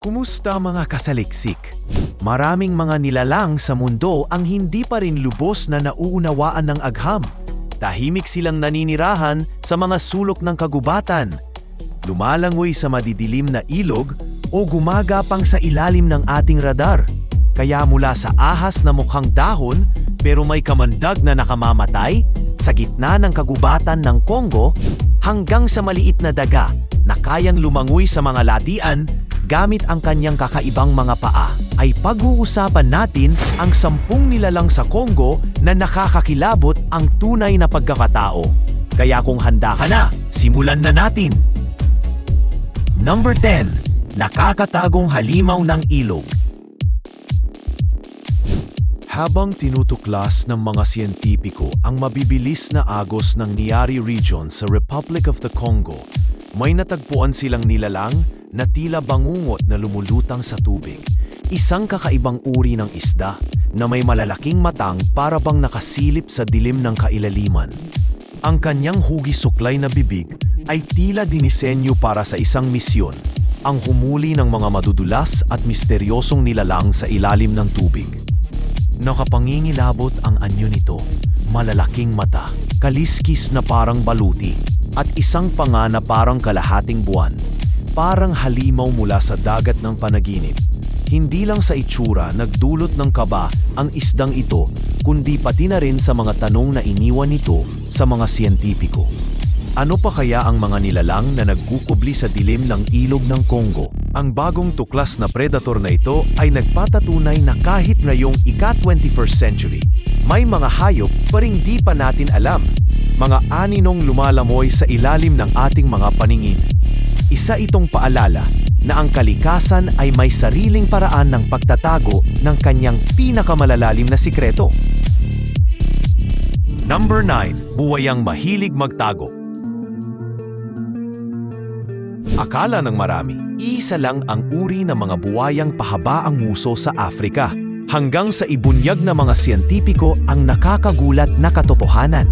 Kumusta mga kasaliksik? Maraming mga nilalang sa mundo ang hindi pa rin lubos na nauunawaan ng agham. Tahimik silang naninirahan sa mga sulok ng kagubatan. Lumalangoy sa madidilim na ilog o gumagapang sa ilalim ng ating radar. Kaya mula sa ahas na mukhang dahon pero may kamandag na nakamamatay sa gitna ng kagubatan ng Congo hanggang sa maliit na daga na kayang lumangoy sa mga latian gamit ang kanyang kakaibang mga paa ay pag-uusapan natin ang sampung nilalang sa Congo na nakakakilabot ang tunay na pagkakatao. Kaya kung handa ka na, simulan na natin! Number 10. Nakakatagong halimaw ng ilog habang tinutuklas ng mga siyentipiko ang mabibilis na agos ng Niari Region sa Republic of the Congo, may natagpuan silang nilalang na tila bangungot na lumulutang sa tubig. Isang kakaibang uri ng isda na may malalaking matang para bang nakasilip sa dilim ng kailaliman. Ang kanyang hugis-suklay na bibig ay tila dinisenyo para sa isang misyon, ang humuli ng mga madudulas at misteryosong nilalang sa ilalim ng tubig. Nakapangingilabot ang anyo nito, malalaking mata, kaliskis na parang baluti, at isang panga na parang kalahating buwan. Parang halimaw mula sa dagat ng panaginip. Hindi lang sa itsura nagdulot ng kaba ang isdang ito, kundi pati na rin sa mga tanong na iniwan nito sa mga siyentipiko. Ano pa kaya ang mga nilalang na nagkukubli sa dilim ng ilog ng Congo? Ang bagong tuklas na predator na ito ay nagpatatunay na kahit ngayong ika-21st century, may mga hayop pa ring di pa natin alam. Mga aninong lumalamoy sa ilalim ng ating mga paningin. Isa itong paalala na ang kalikasan ay may sariling paraan ng pagtatago ng kanyang pinakamalalalim na sikreto. Number 9. Buwayang mahilig magtago. Akala ng marami, isa lang ang uri ng mga buwayang pahaba ang muso sa Afrika. Hanggang sa ibunyag ng mga siyentipiko ang nakakagulat na katotohanan.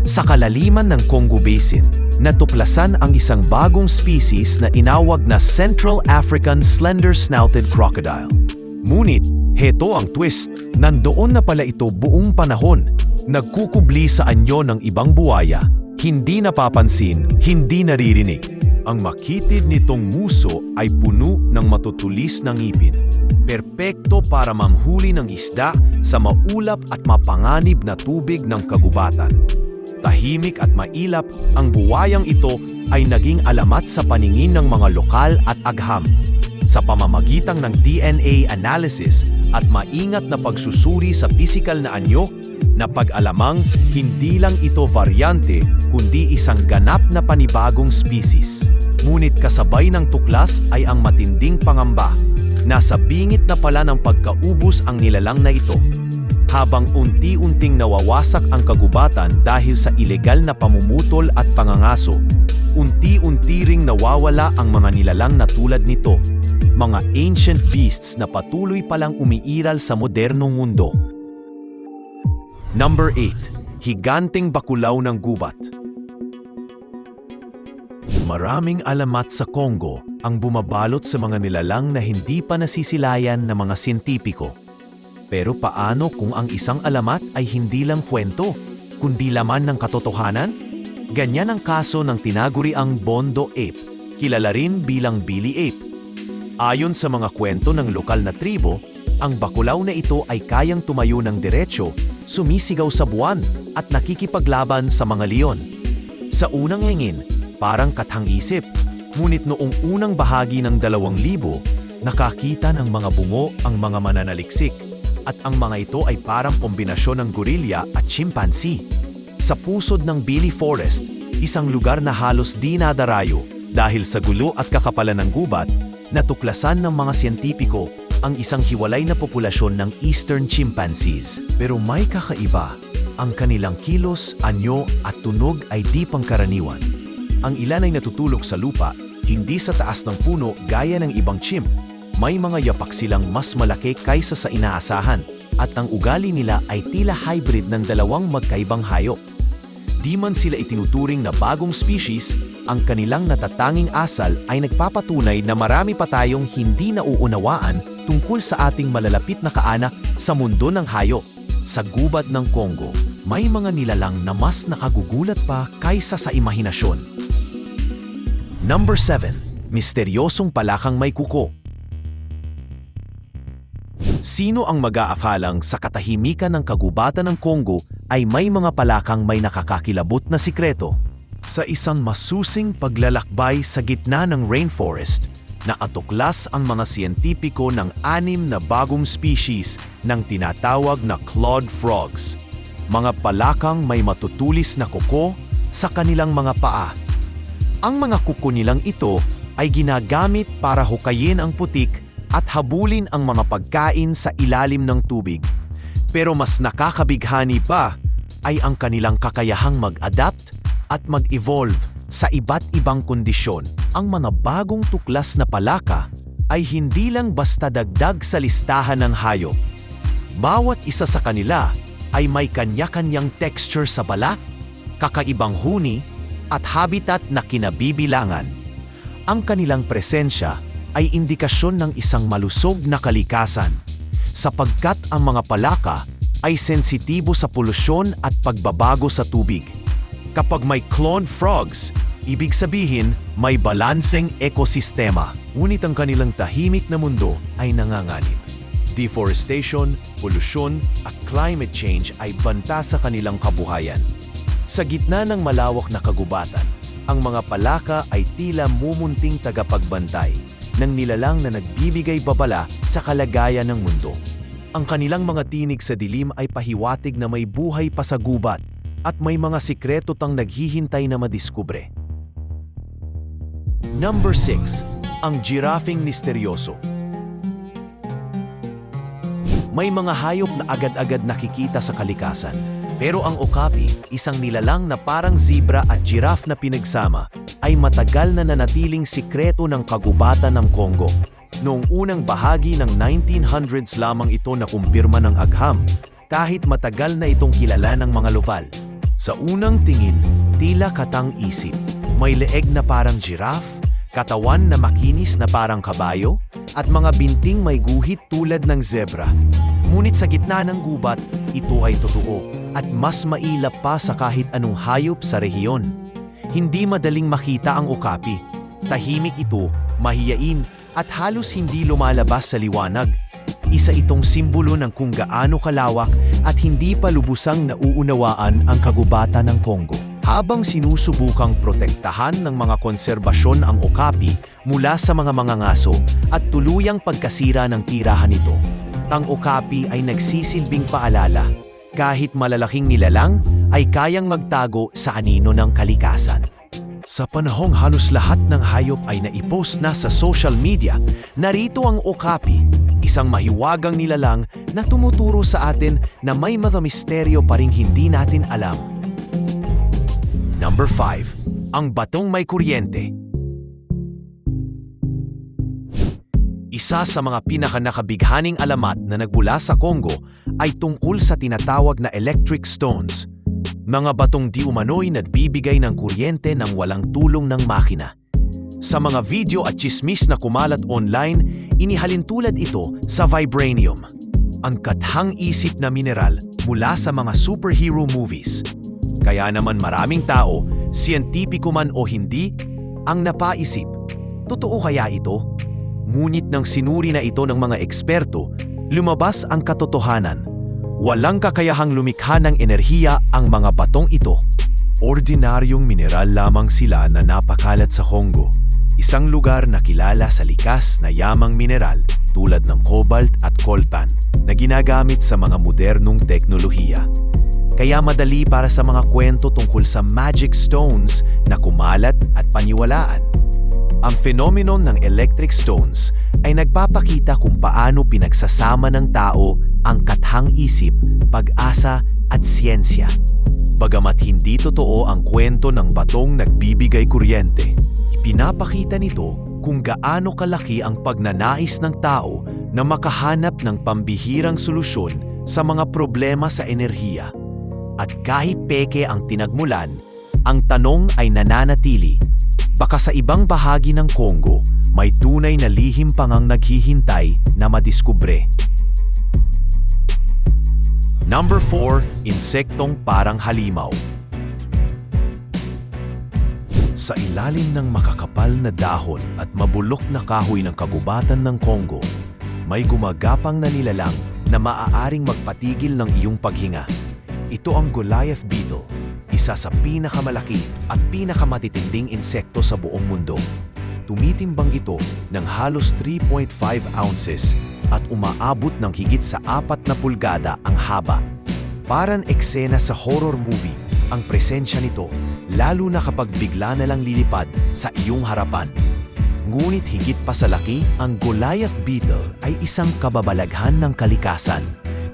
Sa kalaliman ng Congo Basin, natuklasan ang isang bagong species na inawag na Central African Slender-Snouted Crocodile. Ngunit, heto ang twist, nandoon na pala ito buong panahon. Nagkukubli sa anyo ng ibang buwaya, hindi napapansin, hindi naririnig. Ang makitid nitong muso ay puno ng matutulis na ngipin. Perpekto para manghuli ng isda sa maulap at mapanganib na tubig ng kagubatan. Tahimik at mailap, ang buwayang ito ay naging alamat sa paningin ng mga lokal at agham. Sa pamamagitan ng DNA analysis at maingat na pagsusuri sa pisikal na anyo, na pag-alamang hindi lang ito varyante kundi isang ganap na panibagong species. Ngunit kasabay ng tuklas ay ang matinding pangamba. Nasa bingit na pala ng pagkaubos ang nilalang na ito. Habang unti-unting nawawasak ang kagubatan dahil sa ilegal na pamumutol at pangangaso, unti-unti ring nawawala ang mga nilalang na tulad nito, mga ancient beasts na patuloy palang umiiral sa modernong mundo. Number 8. Higanting bakulaw ng gubat. Maraming alamat sa Congo ang bumabalot sa mga nilalang na hindi pa nasisilayan ng mga siyentipiko. Pero paano kung ang isang alamat ay hindi lang kwento, kundi laman ng katotohanan? Ganyan ang kaso ng tinaguriang Bondo Ape, kilala rin bilang Billy Ape. Ayon sa mga kwento ng lokal na tribo, ang bakulaw na ito ay kayang tumayo ng diretsyo, sumisigaw sa buwan at nakikipaglaban sa mga leon. Sa unang hingin, parang kathang-isip, ngunit noong unang bahagi ng 2,000, nakakita ng mga bungo ang mga mananaliksik at ang mga ito ay parang kombinasyon ng gorilya at chimpanzee. Sa pusod ng Billy Forest, isang lugar na halos di nadarayo dahil sa gulo at kakapalan ng gubat, natuklasan ng mga siyentipiko ang isang hiwalay na populasyon ng eastern chimpanzees. Pero may kakaiba, ang kanilang kilos, anyo at tunog ay di pangkaraniwan. Ang ilan ay natutulog sa lupa, hindi sa taas ng puno gaya ng ibang chimp. May mga yapak silang mas malaki kaysa sa inaasahan at ang ugali nila ay tila hybrid ng dalawang magkaibang hayop. Di man sila itinuturing na bagong species, ang kanilang natatanging asal ay nagpapatunay na marami pa tayong hindi nauunawaan tungkol sa ating malalapit na kaanak sa mundo ng hayop. Sa gubat ng Congo, may mga nilalang na mas nakagugulat pa kaysa sa imahinasyon. Number 7. Misteryosong palakang may kuko. Sino ang mag-aakalang sa katahimikan ng kagubatan ng Congo ay may mga palakang may nakakakilabot na sikreto? Sa isang masusing paglalakbay sa gitna ng rainforest, nakatuklas ang mga siyentipiko ng anim na bagong species ng tinatawag na clawed frogs. Mga palakang may matutulis na kuko sa kanilang mga paa. Ang mga kuko nilang ito ay ginagamit para hukayin ang putik at habulin ang mga pagkain sa ilalim ng tubig. Pero mas nakakabighani pa ay ang kanilang kakayahang mag-adapt at mag-evolve sa iba't ibang kondisyon. Ang mga bagong tuklas na palaka ay hindi lang basta dagdag sa listahan ng hayop. Bawat isa sa kanila ay may kanya-kanyang texture sa balat, kakaibang huni, at habitat na kinabibilangan. Ang kanilang presensya ay indikasyon ng isang malusog na kalikasan sapagkat ang mga palaka ay sensitibo sa polusyon at pagbabago sa tubig. Kapag may cloned frogs, ibig sabihin may balanseng ekosistema. Ngunit ang kanilang tahimik na mundo ay nanganganib. Deforestation, polusyon at climate change ay banta sa kanilang kabuhayan. Sa gitna ng malawak na kagubatan, ang mga palaka ay tila mumunting tagapagbantay ng nilalang na nagbibigay babala sa kalagayan ng mundo. Ang kanilang mga tinig sa dilim ay pahiwatig na may buhay pa sa gubat at may mga sikreto tang naghihintay na madiskubre. Number 6. Ang girafing misteryoso. May mga hayop na agad-agad nakikita sa kalikasan. Pero ang okapi, isang nilalang na parang zebra at giraffe na pinagsama, ay matagal na nanatiling sikreto ng kagubatan ng Congo. Noong unang bahagi ng 1900s lamang ito na kumpirma ng agham, kahit matagal na itong kilala ng mga lokal. Sa unang tingin, tila katang isip. May leeg na parang giraffe, katawan na makinis na parang kabayo, at mga binting may guhit tulad ng zebra. Ngunit sa gitna ng gubat, ito ay totoo at mas mailap pa sa kahit anong hayop sa rehiyon. Hindi madaling makita ang okapi. Tahimik ito, mahiyain at halos hindi lumalabas sa liwanag. Isa itong simbolo ng kung gaano kalawak at hindi pa lubusang nauunawaan ang kagubatan ng Congo. Habang sinusubukang protektahan ng mga konserbasyon ang okapi mula sa mga mangangaso at tuluyang pagkasira ng tirahan nito, ang okapi ay nagsisilbing paalala kahit malalaking nilalang ay kayang magtago sa anino ng kalikasan. Sa panahong halos lahat ng hayop ay naipost na sa social media, narito ang okapi, isang mahiwagang nilalang na tumuturo sa atin na may mga pa ring hindi natin alam. Number 5. Ang batong may kuryente. Isa sa mga pinakanakabighaning alamat na nagbula sa Congo ay tungkol sa tinatawag na electric stones, mga batong di umano'y nagbibigay ng kuryente ng walang tulong ng makina. Sa mga video at chismis na kumalat online, inihalin tulad ito sa vibranium, ang kathang isip na mineral mula sa mga superhero movies. Kaya naman maraming tao, siyentipiko man o hindi, ang napaisip, totoo kaya ito? Ngunit nang sinuri na ito ng mga eksperto, lumabas ang katotohanan. Walang kakayahang lumikha ng enerhiya ang mga batong ito. Ordinaryong mineral lamang sila na napakalat sa Congo, isang lugar na kilala sa likas na yamang mineral tulad ng cobalt at coltan na ginagamit sa mga modernong teknolohiya. Kaya madali para sa mga kwento tungkol sa magic stones na kumalat at paniwalaan. Ang phenomenon ng electric stones ay nagpapakita kung paano pinagsasama ng tao ang kathang isip, pag-asa at siyensya. Bagamat hindi totoo ang kwento ng batong nagbibigay kuryente, ipinapakita nito kung gaano kalaki ang pagnanais ng tao na makahanap ng pambihirang solusyon sa mga problema sa enerhiya. At kahit peke ang tinagmulan, ang tanong ay nananatili, Baka sa ibang bahagi ng Congo, may tunay na lihim pang ang naghihintay na madiskubre. Number 4, insektong parang halimaw. Sa ilalim ng makakapal na dahon at mabulok na kahoy ng kagubatan ng Congo, may gumagapang na nilalang na maaaring magpatigil ng iyong paghinga. Ito ang Goliath beetle, isa sa pinakamalaki at pinakamatitinding insekto sa buong mundo. Tumitimbang ito ng halos 3.5 ounces at umaabot ng higit sa 4 na pulgada ang haba. Parang eksena sa horror movie ang presensya nito lalo na kapag bigla na lang lilipad sa iyong harapan. Ngunit higit pa sa laki, ang Goliath beetle ay isang kababalaghan ng kalikasan.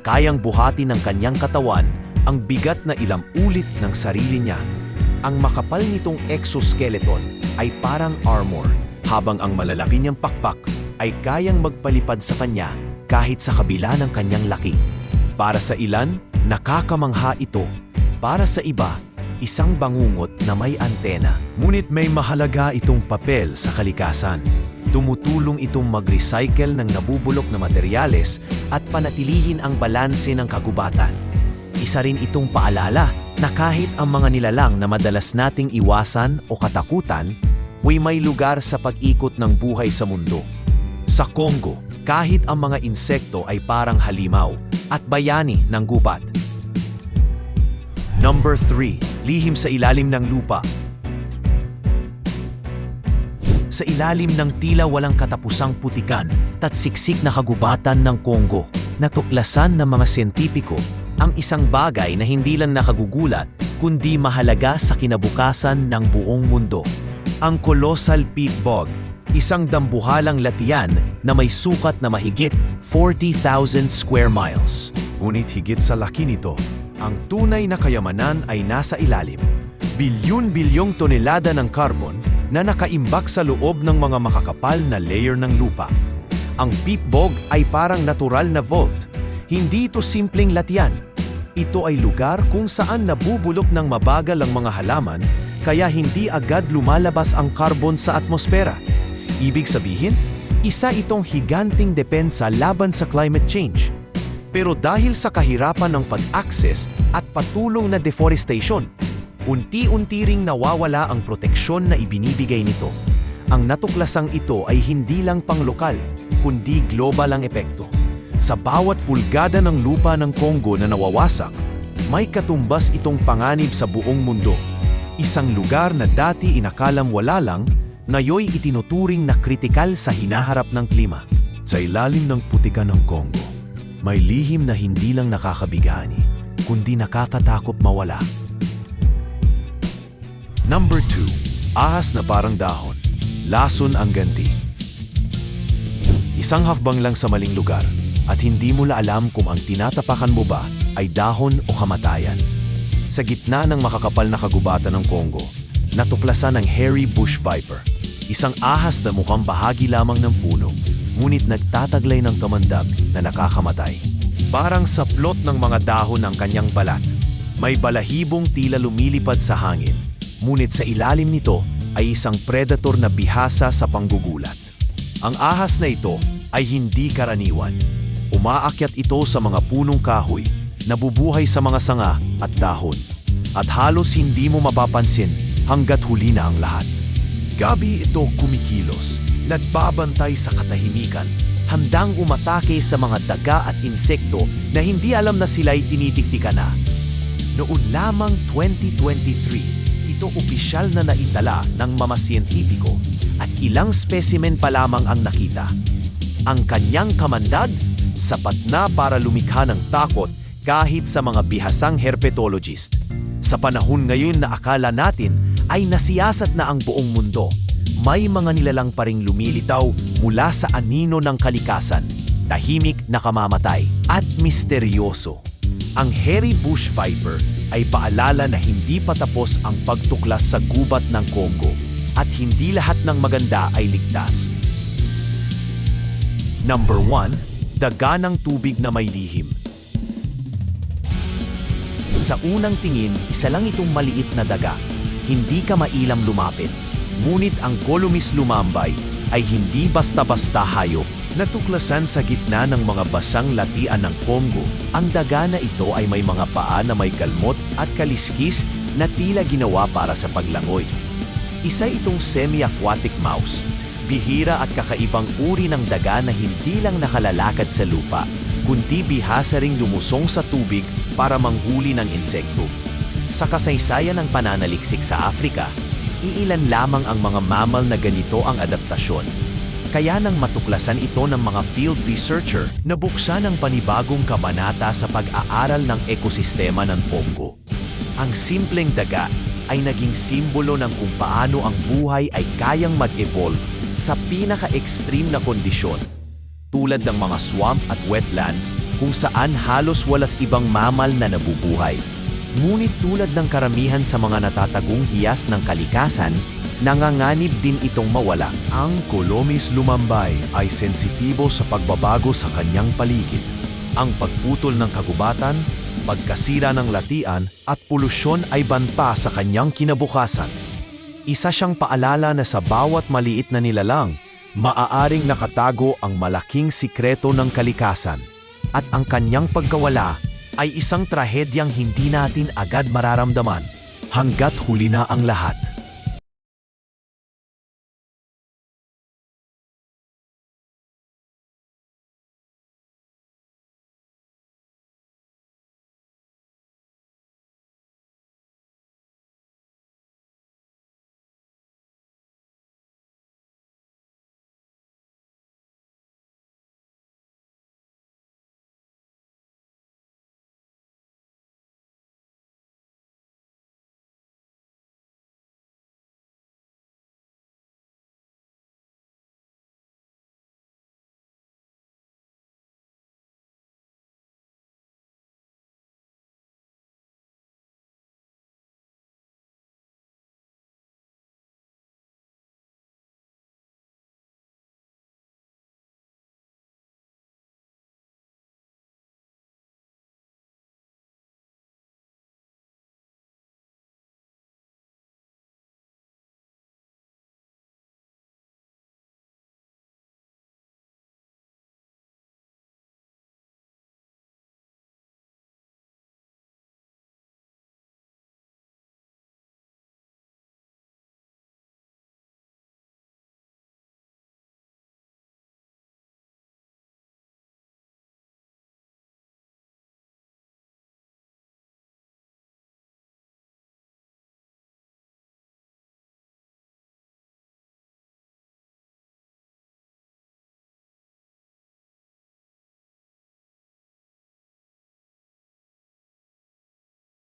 Kayang buhati ng kanyang katawan ang bigat na ilang ulit ng sarili niya. Ang makapal nitong exoskeleton ay parang armor, habang ang malalaki niyang pakpak ay kayang magpalipad sa kanya kahit sa kabila ng kanyang laki. Para sa ilan, nakakamangha ito. Para sa iba, isang bangungot na may antena. Ngunit may mahalaga itong papel sa kalikasan. Tumutulong itong mag-recycle ng nabubulok na materyales at panatilihin ang balanse ng kagubatan. Isa rin itong paalala na kahit ang mga nilalang na madalas nating iwasan o katakutan, way may lugar sa pag-ikot ng buhay sa mundo. Sa Congo, kahit ang mga insekto ay parang halimaw at bayani ng gubat. Number 3. Lihim sa ilalim ng lupa. Sa ilalim ng tila walang katapusang putikan, tatsiksik na kagubatan ng Congo, natuklasan ng mga siyentipiko ang isang bagay na hindi lang nakagugulat kundi mahalaga sa kinabukasan ng buong mundo. Ang colossal peat bog, isang dambuhalang latian na may sukat na mahigit 40,000 square miles. Ngunit higit sa laki nito, ang tunay na kayamanan ay nasa ilalim. Bilyon-bilyong tonelada ng carbon na nakaimbak sa loob ng mga makakapal na layer ng lupa. Ang peat bog ay parang natural na vault. Hindi ito simpleng latian. Ito ay lugar kung saan nabubulok ng mabagal ang mga halaman kaya hindi agad lumalabas ang carbon sa atmosfera. Ibig sabihin, isa itong higanting depensa laban sa climate change. Pero dahil sa kahirapan ng pag-access at patulong na deforestation, unti-unti ring nawawala ang proteksyon na ibinibigay nito. Ang natuklasang ito ay hindi lang panglokal, kundi global ang epekto. Sa bawat pulgada ng lupa ng Congo na nawawasak, may katumbas itong panganib sa buong mundo. Isang lugar na dati inakalam wala lang, ngayoy itinuturing na kritikal sa hinaharap ng klima. Sa ilalim ng putikan ng Congo, may lihim na hindi lang nakakabigani, kundi nakakatakot mawala. Number 2. Ahas na parang dahon. Lason ang ganti. Isang hakbang lang sa maling lugar at hindi mo la alam kung ang tinatapakan mo ba ay dahon o kamatayan. Sa gitna ng makakapal na kagubatan ng Congo, natuklasan ang hairy bush viper, isang ahas na mukhang bahagi lamang ng puno, ngunit nagtataglay ng kamandag na nakakamatay. Parang sa plot ng mga dahon ng kanyang balat, may balahibong tila lumilipad sa hangin, ngunit sa ilalim nito ay isang predator na bihasa sa panggugulat. Ang ahas na ito ay hindi karaniwan. Umaakyat ito sa mga punong kahoy, nabubuhay sa mga sanga at dahon, at halos hindi mo mapapansin hanggat huli na ang lahat. Gabi ito kumikilos, nagbabantay sa katahimikan, handang umatake sa mga daga at insekto na hindi alam na sila'y tinitiktika na. Noon lamang 2023, ito opisyal na naitala ng mga siyentipiko at ilang specimen pa lamang ang nakita. Ang kanyang kamandag, sapat na para lumikha ng takot kahit sa mga bihasang herpetologist. Sa panahon ngayon na akala natin ay nasiyasat na ang buong mundo, may mga nilalang pa ring lumilitaw mula sa anino ng kalikasan, tahimik na kamamatay at misteryoso. Ang hairy bush viper ay paalala na hindi pa tapos ang pagtuklas sa gubat ng Congo at hindi lahat ng maganda ay ligtas. Number 1, daga tubig na may lihim. Sa unang tingin, isa lang itong maliit na daga. Hindi ka mailam lumapit. Ngunit ang Columis lumambay ay hindi basta-basta hayop. Natuklasan sa gitna ng mga basang latian ng Congo, ang daga na ito ay may mga paa na may kalmot at kaliskis na tila ginawa para sa paglangoy. Isa itong semi-aquatic mouse, bihira at kakaibang uri ng daga na hindi lang nakalalakad sa lupa, kundi bihasa ring lumusong sa tubig para manghuli ng insekto. Sa kasaysayan ng pananaliksik sa Afrika, iilan lamang ang mga mammal na ganito ang adaptasyon. Kaya nang matuklasan ito ng mga field researcher, nabuksan ang panibagong kabanata sa pag-aaral ng ekosistema ng Pongo. Ang simpleng daga ay naging simbolo ng kung paano ang buhay ay kayang mag-evolve sa pinaka-extreme na kondisyon, tulad ng mga swamp at wetland kung saan halos walat ibang mamal na nabubuhay. Ngunit tulad ng karamihan sa mga natatagong hiyas ng kalikasan, nanganganib din itong mawala. Ang Colomis lumambay ay sensitibo sa pagbabago sa kanyang paligid. Ang pagputol ng kagubatan, pagkasira ng latian at polusyon ay banta sa kanyang kinabukasan. Isa siyang paalala na sa bawat maliit na nilalang, maaaring nakatago ang malaking sikreto ng kalikasan at ang kanyang pagkawala ay isang trahedyang hindi natin agad mararamdaman hanggat huli na ang lahat.